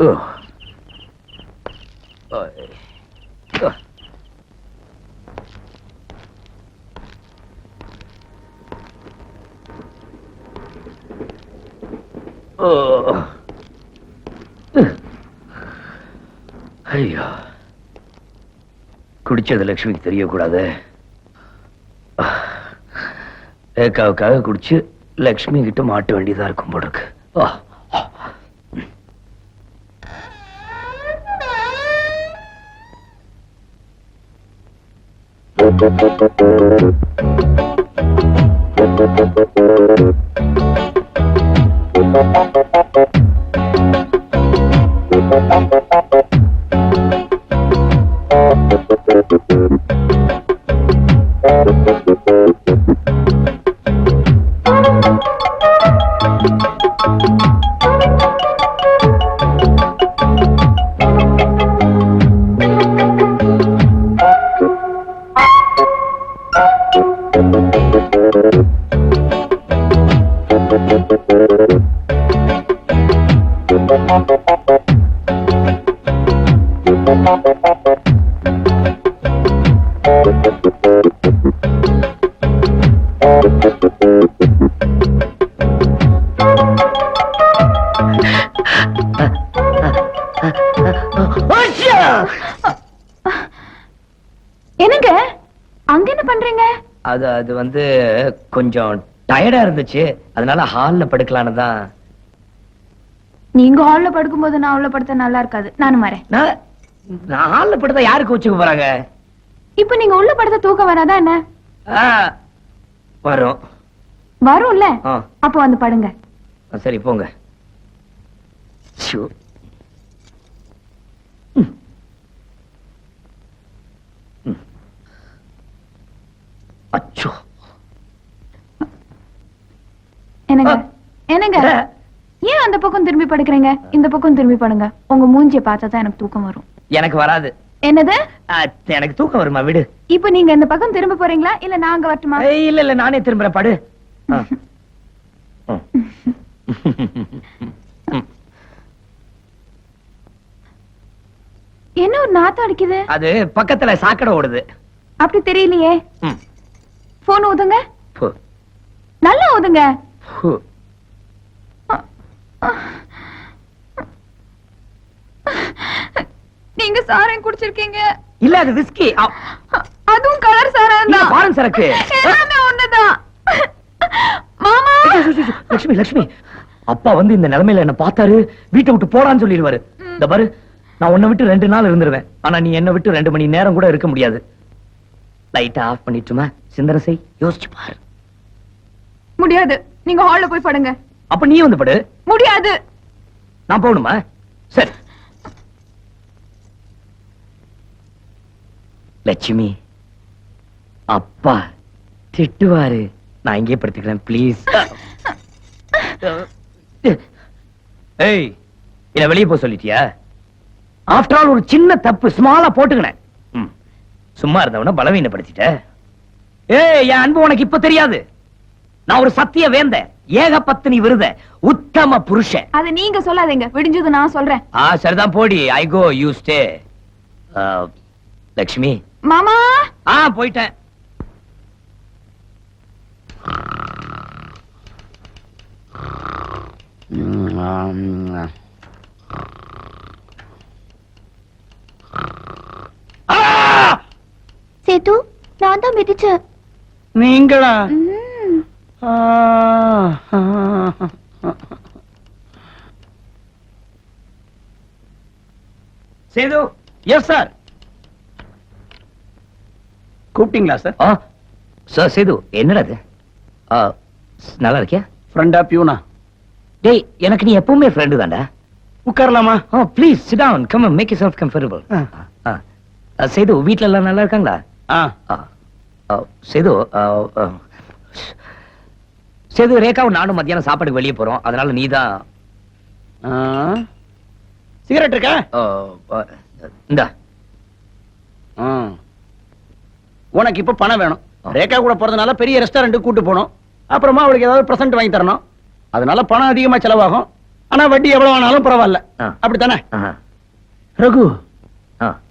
ஐயோ. குடிச்சது லக்ஷ்மிக்கு தெரியக்கூடாது. ஏக்காவுக்காக குடிச்சு லக்ஷ்மி கிட்ட மாட்ட வேண்டியதா இருக்கும் போடுக்கு இருக்கு. ஆ. ஆச்சா! என்னங்க? அங்க என்ன பண்றீங்க? அது அது வந்து கொஞ்சம் டயர்டா இருந்துச்சு. அதனால ஹால்ல படுக்கலான்னு தான். நீங்க ஹால்ல படுக்கும்போது நான் உள்ள படுத்தா நல்லா இருக்காது. நானும் வரேன். நான் ஹால்ல படுத்தா யாருக்கு வச்சுக்க போறாங்க? இப்ப நீங்க உள்ள படுத்தா தூக்கம் வராதா என்ன? வரும். வரும்ல? அப்போ வந்து படுங்க. சரி போங்க. அச்சோ. என்னங்க. என்னங்க. ஏன் அந்த பக்கம் திரும்பி படுக்கிறீங்க? இந்த பக்கம் திரும்பி படுங்க. உங்க மூஞ்சிய பார்த்தா தான் எனக்கு தூக்கம் வரும். எனக்கு வராது. என்னது? எனக்கு தூக்கம் வருமா? விடு. இப்ப நீங்க இந்த பக்கம் திரும்ப போறீங்களா? இல்ல நான் அங்க வரட்டுமா? ஏய், இல்ல இல்ல நானே திரும்புறேன். படு. என்ன ஒரு நாத்தம் அடிக்குது? அது பக்கத்துல சாக்கடை ஓடுது. அப்படி தெரியலையே. போன் ஊதுங்க. நல்லா ஊதுங்க. நீங்க சாரம் குடிச்சிருக்கீங்க. இல்ல அது விஸ்கி அதுவும் கலர் சாரம் தான் ஃபாரன் சரக்கு. எல்லாமே லட்சுமி லட்சுமி அப்பா வந்து இந்த நிலைமையில என்ன பார்த்தாரு வீட்டை விட்டு போடான்னு சொல்லிடுவாரு. இந்த பாரு நான் உன்னை விட்டு ரெண்டு நாள் இருந்துருவேன். ஆனா நீ என்ன விட்டு ரெண்டு மணி நேரம் கூட இருக்க முடியாது. லைட்டா ஆஃப் பண்ணிட்டுமா? சிந்தனை செய் யோசிச்சு பாரு. முடியாது. நீங்க ஹால்ல போய் படுங்க. அப்ப நீ வந்து படு. முடியாது. நான் போகணுமா? சரி. லட்சுமி அப்பா திட்டுவாரு. நான் இங்கே படுத்துக்கிறேன் ப்ளீஸ் ஏய் இத வெளியே போக சொல்லிட்டியா? ஆஃப்டர் ஆல் ஒரு சின்ன தப்பு ஸ்மாலா போட்டுக்கினேன். சும்மா இருந்தவன பலவீனப்படுத்திட்ட. ஏய் என் அன்பு உனக்கு இப்ப தெரியாது. நான் ஒரு சத்திய வேந்த ஏக பத்தினி விருத உத்தம புருஷன். அத நீங்க சொல்லாதீங்க விடிஞ்சது நான் சொல்றேன். ஆ சரிதான் போடி. I go you stay Lakshmi. மாமா! ஆ போயிட்டேன். சேது நான் தான் மிதிச்சேன். நீங்களா. Sethu yes sir. கூப்பிட்டீங்களா சார்? ஆ சார் சேது என்னடா ஆ, நல்லா இருக்கியா? ஃப்ரெண்டா பியூனா டேய் எனக்கு நீ எப்பவுமே ஃப்ரெண்டு தான்டா. உட்காரலாமா? ஓ please sit down come make yourself comfortable Sethu வீட்ல எல்லாம் நல்லா இருக்காங்களா? ஆ. சேது. சேது ரேகாவும் நானும் மத்தியானம் சாப்பாடுக்கு வெளியே போறோம். அதனால நீதான். ஆ. சிகரெட் இருக்கா? இந்தா. ஆ. உனக்கு இப்ப பணம் வேணும். ரேகா கூட போறதுனால பெரிய ரெஸ்டாரண்ட்டுக்கு கூட்டு போகணும். அப்புறமா அவளுக்கு ஏதாவது பிரசன்ட் வாங்கி தரணும். அதனால பணம் அதிகமா செலவாகும் ஆனா வட்டி எவ்வளவு ஆனாலும் பரவாயில்ல. அப்படித்தானே. ரகு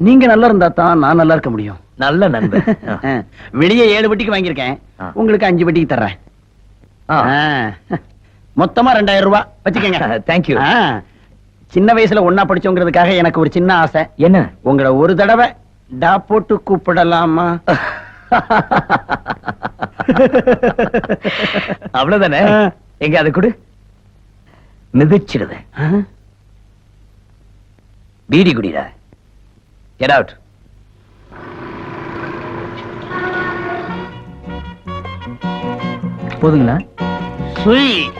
நீங்க நல்லா இருந்தா தான் நான் நல்லா இருக்க முடியும் நல்ல. ஆ, வெளியே ஏழு வட்டிக்கு வாங்கியிருக்கேன். உங்களுக்கு அஞ்சு வட்டிக்கு தர்றேன். மொத்தமா ரெண்டாயிரம் ரூபாய் வச்சுக்கங்க. ஆ. சின்ன வயசுல ஒன்னா படிச்சோங்கிறதுக்காக எனக்கு ஒரு சின்ன ஆசை என்ன உங்களை ஒரு தடவை டா போட்டு கூப்பிடலாமா அவ்வளவுதானே. எங்க அது கொடு. மிதிச்சிடுவேன் ஆ? பீடி குடிடா. கெட் அவுட் போதுங்களா? ஸ்வீட்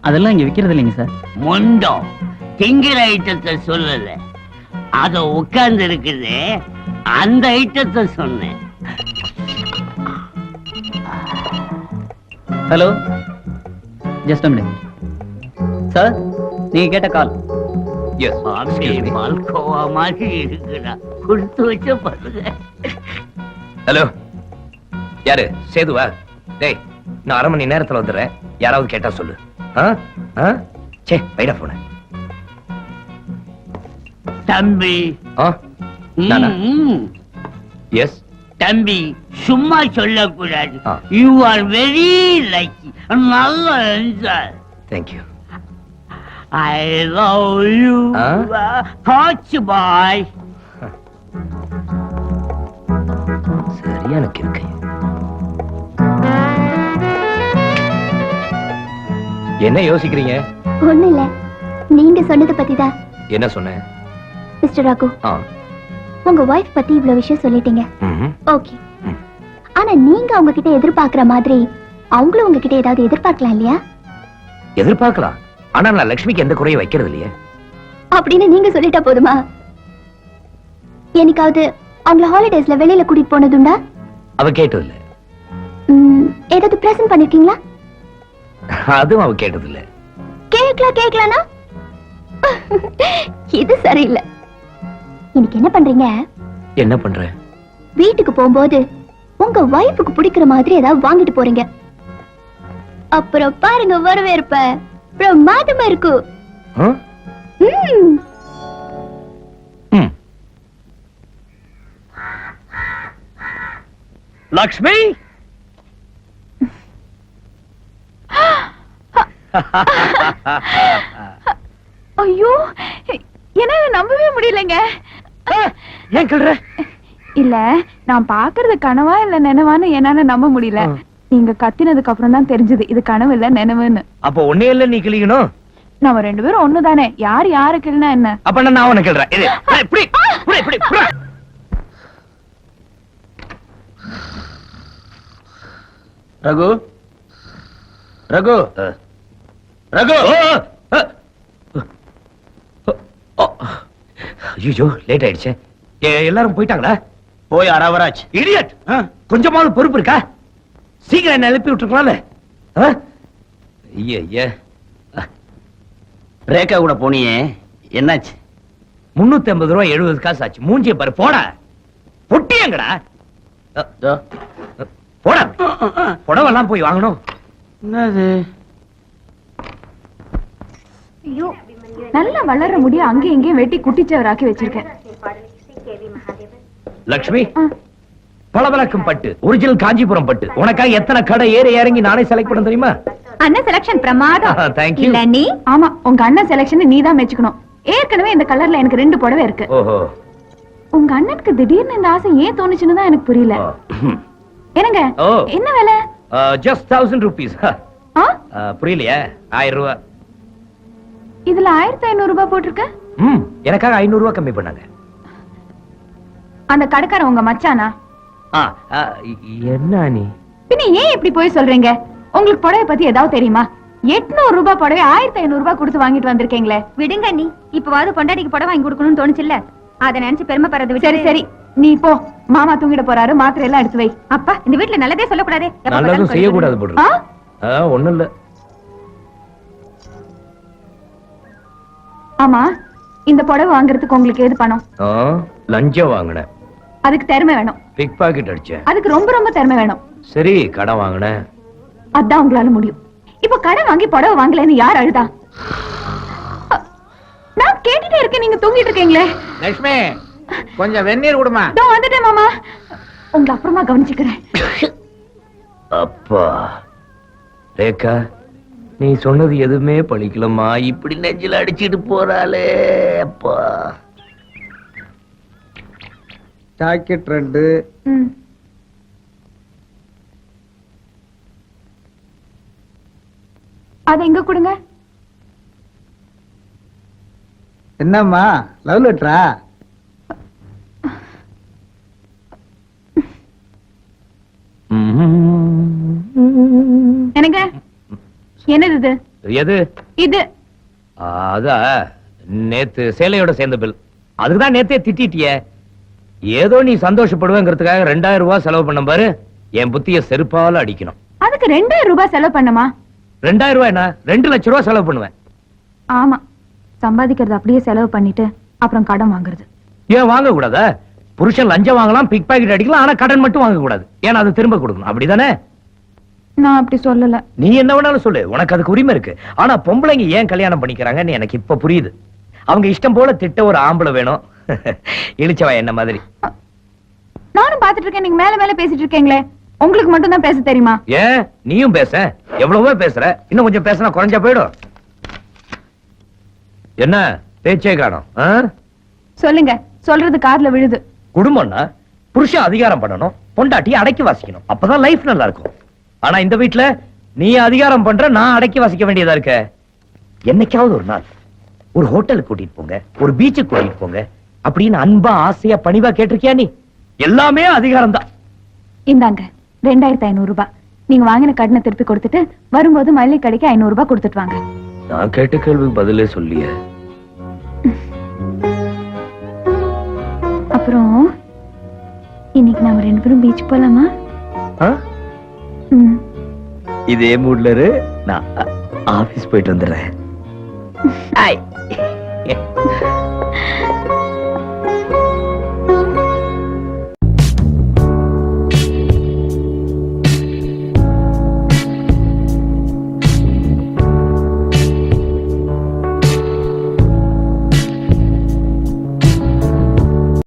அதெல்லாம் இங்க விக்கிறது இல்லைங்க சார். மொண்டம். திங்கிற ஐட்டத்தை சொல்லல. அத உட்கார்ந்து இருக்குது. அந்த ஐட்டத்தை சொன்னேன். ஹலோ ஜஸ்ட் மினிட் சார் நீங்க கேட்ட கால் எஸ் பால்கோவா மாதிரி இருக்குடா. கொடுத்து வச்ச பாருங்க ஹலோ யாரு? சேதுவா? டேய் நான் அரை மணி நேரத்துல வந்துடுறேன். யாராவது கேட்டா சொல்லு. ஆ? ஆ? சே வைடா போன தம்பி. நானா? ம், எஸ் தம்பி சும்மா சொல்லக்கூடாது. யூ ஆர் வெரி லக்கி நல்லா enjoy thank you I love you ah? Catch boy சரியான கிறுக்கு. என்ன யோசிக்கிறீங்க? ஒண்ணு இல்ல நீங்க சொன்னது பத்தி தான் என்ன சொன்னேன்? மிஸ்டர் ராகு. ஆ. உங்க ஒய்ஃப் பத்தி இவ்வளவு விஷயம் சொல்லிட்டீங்க. ஓகே. ஆனா நீங்க அவங்க கிட்ட எதிர்பார்க்கிற மாதிரி அவங்களும் உங்ககிட்ட ஏதாவது எதிர்பார்க்கலாம் இல்லையா? எதிர்பார்க்கலாம். ஆனா நான் லக்ஷ்மிக்கு எந்த குறையும் வைக்கிறது இல்லையே. அப்படின்னு நீங்க சொல்லிட்டா போதுமா? என்னைக்காவது அவங்கள ஹாலிடேஸ்ல வெளியில கூட்டிட்டு போனதுண்டா அவ கேட்டது இல்ல ஏதாவது பிரசன்ட் பண்ணிருக்கீங்களா? அதுவும் அவ கேட்டது இல்ல கேக்கலாம் கேக்கலானா இது சரியில்லை. இன்னைக்கு என்ன பண்றீங்க? என்ன பண்ற? வீட்டுக்கு போகும்போது உங்க ஒய்ஃபுக்கு பிடிக்கிற மாதிரி ஏதாவது வாங்கிட்டு போறீங்க. அப்புறம் பாருங்க வரவேற்ப. பிரமாதமா. ம். லக்ஷ்மி? ஐயோ என்னால நம்பவே முடியலங்க. ஏன் கிள்ற இல்ல நான் பாக்குறது கனவா இல்ல நினைவான்னு என்னால நம்ப முடியல. நீங்க கத்தினதுக்கு அப்புறம் தான் தெரிஞ்சது இது கனவு இல்ல நினைவுன்னு அப்ப ஒன்னே இல்ல நீ கிளிக்கணும் நம்ம ரெண்டு பேரும் ஒண்ணுதானே யார் யாரு கிள்னா என்ன அப்ப நான் உனக்கு கிள்றேன் இது ஏய், இப்படி இப்படி இப்படி இப்படி. ரகு ரகு. ரகு ஓ, ஆ. ஓ. ஐயோ லேட் ஆயிடுச்சு எ- எல்லாரும் போயிட்டாங்களா? போய் அரவராஜ் இடியட் கொஞ்சமாவது பொறுப்பு இருக்கா? சீக்கிரம் என்ன எழுப்பி விட்டுருக்கலாம்ல? ஐய ரேகா கூட போனியே. என்னாச்சு? முன்னூத்தி ஐம்பது ரூபாய் எழுபது காசு ஆச்சு. மூஞ்சிய பாரு போடா. பொட்டியங்கடா. போடா. புடவெல்லாம் போய் வாங்கணும். என்னது? ஐயோ நல்லா வளர்ற முடிய அங்கேயும் இங்கேயும் வெட்டி குட்டிச்சவராக்கி வச்சிருக்கேன். ஆ, பளபளக்கும் பட்டு ஒரிஜினல் காஞ்சிபுரம் பட்டு. உனக்காக எத்தனை கடை ஏறி இறங்கி நானே செலக்ட் பண்ண தெரியுமா? அண்ணன் செலக்ஷன் பிரமாதம். நீ? ஆமா உங்க அண்ணன் செலக்ஷன் நீ தான் மெச்சுக்கணும். ஏற்கனவே இந்த கலர்ல எனக்கு ரெண்டு புடவை இருக்கு. உங்க அண்ணனுக்கு திடீர்னு இந்த ஆசை ஏன் தோணுச்சுன்னு தான் எனக்கு புரியல. என்னங்க. என்ன வேலை? ஜஸ்ட் தௌசண்ட் ருபீஸ் புரியலையா. ஆயிரம் ரூபாய் இதுல ஆயிரத்தி ஐநூறு ரூபாய் போட்டிருக்க? எனக்காக ஐநூறு ரூபாய் கம்மி பண்ணாங்க. அந்த கடைக்காரன் உங்க மச்சானா? என்ன நீ? பின்ன ஏன் இப்படி போய் சொல்றீங்க? உங்களுக்கு புடவை பத்தி ஏதாவது தெரியுமா? எட்நூறு ரூபாய் புடவை ஆயிரத்தி ஐநூறு ரூபாய் கொடுத்து வாங்கிட்டு வந்திருக்கீங்களே. விடுங்க நீ இப்பவாவது பொண்டாட்டிக்கு புடவை வாங்கி கொடுக்கணும்னு தோணுச்சுல்ல? அத நினைச்சு பெருமைப்படுறது விட்டு சரி சரி. நீ போ. மாமா தூங்கிட போறாரு. மாத்திரை எல்லாம் எடுத்து வை. அப்பா இந்த வீட்ல நல்லதே சொல்லக்கூடாதே. நல்லதும் செய்யக்கூடாது? ஒண்ணும் இல்ல. ஆமா இந்த புடவை வாங்குறதுக்கு உங்களுக்கு எது பணம்? ஆ, லஞ்சம் வாங்கினேன். அதுக்கு திறமை வேணும். பிக் பாக்கெட் அடிச்சேன் அதுக்கு ரொம்ப ரொம்ப திறமை வேணும். சரி கடன் வாங்கினேன் அதான் உங்களால முடியும். இப்போ கடன் வாங்கி புடவை வாங்கலைன்னு யார் அழுதா? நான் கேட்டுட்டே இருக்கேன். நீங்க தூங்கிட்டு இருக்கீங்களே. லட்சுமி கொஞ்சம் வெந்நீர் கொடுமா. இதோ வந்துட்டேன் மாமா. உங்களை அப்புறமா கவனிச்சுக்கிறேன். அப்பா ரேகா நீ சொன்னது எதுவுமே பழிக்கலம்மா. இப்படி நெஞ்சில அடிச்சிட்டு போறாளே அப்பா. ஜாக்கெட் ரெண்டு. அதை எங்க கொடுங்க. என்னம்மா? லவ் லெட்டரா எனக்கு என்னது இது? எது? இது. அதா. நேத்து சேலையோட சேர்ந்த பில் அதுக்குதான் நேத்தே திட்டிட்டியே. ஏதோ நீ சந்தோஷப்படுவேங்கிறதுக்காக ரெண்டாயிரம் ரூபாய் செலவு பண்ண பாரு. என் புத்திய செருப்பால அடிக்கணும். அதுக்கு ரெண்டாயிரம் ரூபாய் செலவு பண்ணுமா ரெண்டாயிரம் ரூபாய் என்ன? ரெண்டு லட்சம் ரூபாய் செலவு பண்ணுவேன். ஆமா. சம்பாதிக்கிறது அப்படியே செலவு பண்ணிட்டு அப்புறம் கடன் வாங்குறது. ஏன் வாங்க கூடாதா புருஷன் லஞ்சம் வாங்கலாம் பிக் பாக்கெட் அடிக்கலாம் ஆனா கடன் மட்டும் வாங்க கூடாது ஏன்னா அது திரும்ப கொடுக்கணும். அப்படிதானே? நான் அப்படி சொல்லல. நீ என்ன வேணாலும் சொல்லு. உனக்கு அதுக்கு உரிமை இருக்கு. ஆனா பொம்பளைங்க ஏன் கல்யாணம் பண்ணிக்கிறாங்கன்னு எனக்கு இப்ப புரியுது. அவங்க இஷ்டம் போல திட்ட ஒரு ஆம்பளை வேணும். இழிச்சவா என்ன மாதிரி? நானும் பாத்துட்டு இருக்கேன் நீங்க மேல மேல பேசிட்டு இருக்கீங்களே உங்களுக்கு மட்டும் தான் பேச தெரியுமா? ஏன்? நீயும் பேச? எவ்வளவோ பேசுற. இன்னும் கொஞ்சம் பேசினா குறைஞ்சா போயிடும். என்ன? பேச்சே காணும். சொல்லுங்க. சொல்றது காதுல விழுது. குடும்பம்னா புருஷன் அதிகாரம் பண்ணணும் பொண்டாட்டி அடக்கி வாசிக்கணும். அப்பதான் லைஃப் நல்லா இருக்கும் ஆனா இந்த வீட்ல நீ அதிகாரம் பண்ற நான் அடக்கி வாசிக்க வேண்டியதா இருக்க? என்னைக்காவது ஒரு நாள் ஒரு ஹோட்டலுக்கு கூட்டிட்டு போங்க ஒரு பீச்சுக்கு கூட்டிட்டு போங்க அப்படின்னு அன்பா ஆசையா பணிவா கேட்டிருக்கியா நீ? எல்லாமே அதிகாரம் தான் இந்தாங்க ரெண்டாயிரத்தி ஐநூறு ரூபாய் நீங்க வாங்கின கடனை திருப்பி கொடுத்துட்டு வரும்போது மல்லிகை கடைக்கு ஐநூறு ரூபாய் கொடுத்துட்டு வாங்க. நான் கேட்ட கேள்விக்கு பதிலே சொல்லியே. அப்புறம் இன்னைக்கு நாம ரெண்டு பேரும் பீச் போலாமா. இதே மூட்ல நான் ஆபீஸ் போயிட்டு வந்துடுறேன்.